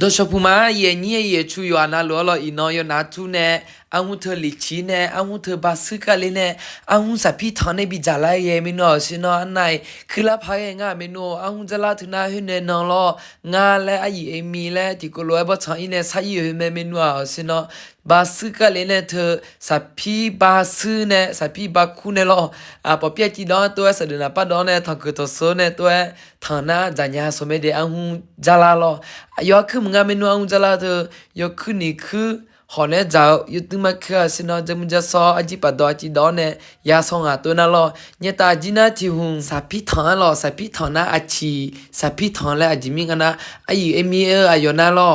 ဒရှပူမာယေညေယေချူယောနာလောလောအီနောယောနာထုနေ အဟုထလီချီနေအဟုထဘစကလေးနေအဟုစပီထနေဘီဂျာလာယေမီနောစနောအနိုင်ခလဖာယေငါမီနောအဟုဇလာထနာဟနေနောလောငါလဲအယီအမီလဲဒီကိုလောဘချာအင်းနေဆာယီမေမီနောစနောဘာစကလေးနေသစပီဘာစနေစပီဘာခုနေလောအပပြက်ကြီးတော့တော့စဒနာပတ်တော့နေထကတော်ဆိုနေတော့ဌာနာဇညာဆိုမေတဲ့အဟုဂျာလာလောယောခမငါမီနောအဟုဇလာသယောခနီခ ဟောနဲ့ကြောက်ယူတူမခစနောဂျမဂျဆောအဂျီပဒေါ်ချီဒေါ်နဲ့ရာဆောင်အတူနလောညတာဂျီနာတီဟုံစာပီထန်လောစာပီထန်နာအချီစာပီထန်လဲအဂျီမင်ကနာအယီအမီအယောနာလော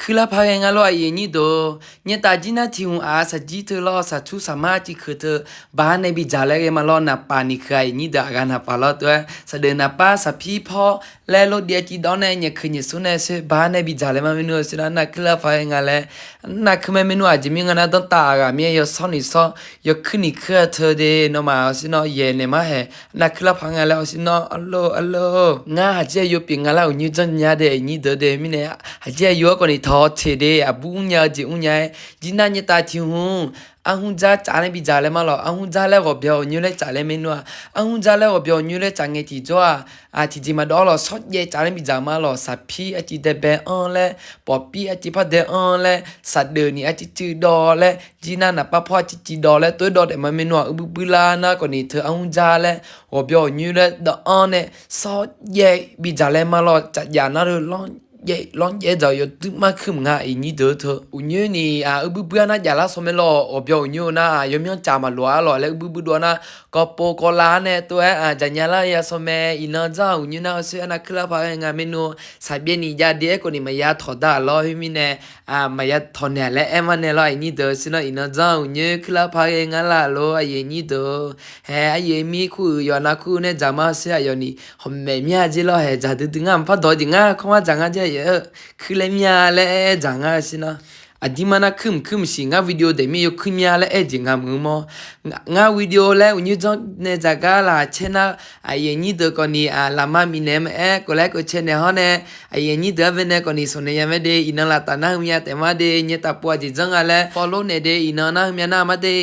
คือลาพายังอร่อยเยนี่โดเนี่ยตาจินาทิวอาสจิเธอลอสทุสามารถที่คือเธอบ้านในบิจาเลมาลอนาปานิใครนี่ดากันปาลอตัวสเดนาป้าสพี่พ่อและรถเดียจีดอนเนี่ยคือเนี่ยสุนเนสบ้านในบิจาเลมาเมนูสุนันนักคือลาพายังอะไรนักคือเมนูอาจจะมีงานต้องตากะเมียยซ้อนอีซ้อยขึ้นอีคือเธอเดนมาสินอเย็นเนี่ยมาแห่นักคือลาพังอะไรสินออัลโลอัลโลงาหาเจียยเปียงอะไรอยู่จนยาเดนี่เดเดมิเนี่ยหาเจียยก่อนอีထောချေတဲ့အပူညာဂျီဥညာဂျီနာညတာတီဟုံအဟုန်ဂျာချာနေပြီဂျာလဲမလောအဟုန်ဂျာလဲကိုပြောညွလဲဂျာလဲမင်းတို့အဟုန်ဂျာလဲကိုပြောညွလဲဂျာငယ်တီကြောအာတီဂျီမတော်လောဆော့ရဲ့ဂျာနေပြီဂျာမလောစာဖီအတီတဲ့ဘဲအွန်လဲပေါ်ပီအတီဖတ်တဲ့အွန်လဲစတ်ဒနီအတီတီဒေါ်လဲဂျီနာနာပဖွာတီတီဒေါ်လဲတွဲဒေါ်တဲ့မမင်းတို့အပူပူလာနာကိုနေထအဟုန်ဂျာလဲဟောပြောညွလဲတဲ့အွန်နဲ့ဆော့ရဲ့ပြီဂျာလဲမလောဂျာယာနာလော ye lon ye da yo tu ma khum nga i ni de tho u nyu ni a u bu bu na ja la so me lo o byo nyu na a yo myo cha ma lo a lo le bu bu do na ko po ko la ne to a ja nya la ya so me i na za u nyu na se na kla pa nga me no sa bie ni ja de ko ni ma ya tho da lo hi mi ne a ma ya tho ne le e ma ne lo i ni de se na i na za u nyu kla pa nga la lo a ye ni de he a ye mi khu yo na khu ne ja ma se a yo ni ho me mya ji lo he ja de nga pa do ji nga kho ma ja nga je ရဲ့ခလမြာလဲဂျာငါစနာအဒီမနာခုမ်ခုမ်စီငါဗီဒီယိုဒေမီယခုမြာလဲအဂျင်ငါမူမောငါဗီဒီယိုလဲဦးညွန်နေဇာကလာချေနာအယင်ညီဒကိုနီအလာမမီနေမအဲကိုလဲကိုချေနေဟောနေအယင်ညီဒဗနေကိုနီဆိုနေရမဒေအီနလာတနာမြတ်တမဒေညတပွားဂျီဇငါလဲ follow နေဒေအီနာနာမြနာမဒေ